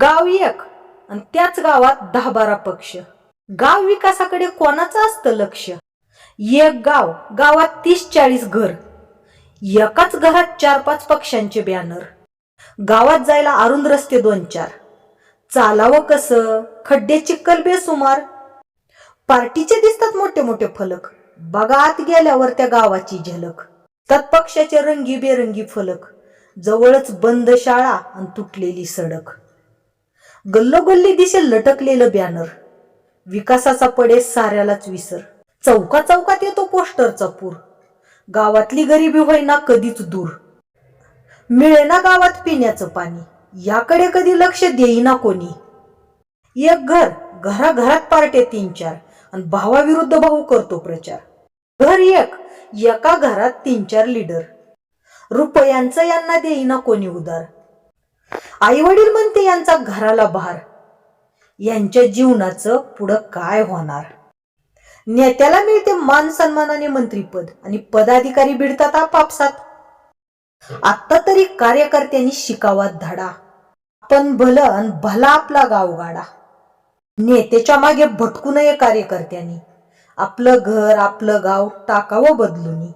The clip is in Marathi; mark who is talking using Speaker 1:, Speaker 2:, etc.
Speaker 1: गाव एक आणि त्याच गावात दहा बारा पक्ष. गाव विकासाकडे कोणाचं असतं लक्ष? एक गाव गावात तीस चाळीस घर. एकाच घरात चार पाच पक्षांचे बॅनर गावात जायला अरुंद रस्ते दोन चार. चालावं कसं? खड्डे चिक्कल बेसुमार पार्टीचे दिसतात मोठे मोठे फलक. बघा आत गेल्यावर त्या गावाची झलक. त्यात पक्षाचे रंगी बेरंगी फलक. जवळच बंद शाळा आणि तुटलेली सडक. गल्लोगल्ली दिशे लटकलेलं बॅनर विकासाचा पडे साऱ्यालाच विसर. चौका चौकात येतो पोस्टरचा पूर. गावातली गरिबी होईना कधीच दूर. मिळेना गावात पिण्याचं पाणी. याकडे कधी लक्ष देईना कोणी. एक घर घराघरात पार्टे तीन चार. आणि भावाविरुद्ध भाऊ करतो प्रचार. घर एक एका घरात तीन चार लीडर रुपयांचं यांना देईना कोणी उदार आई वडील म्हणते यांचा घराला भार. यांच्या जीवनाचं पुढं काय होणार? नेत्याला मिळते मान सन्मानाने मंत्रीपद आणि पदाधिकारी भिडतात आपापसात. आता तरी कार्यकर्त्यांनी शिकावा धडा. पण भलं आणि भला आपला गाव गाडा. नेत्याच्या मागे भटकू नये कार्यकर्त्यांनी. आपलं घर आपलं गाव टाकावं बदलूनी.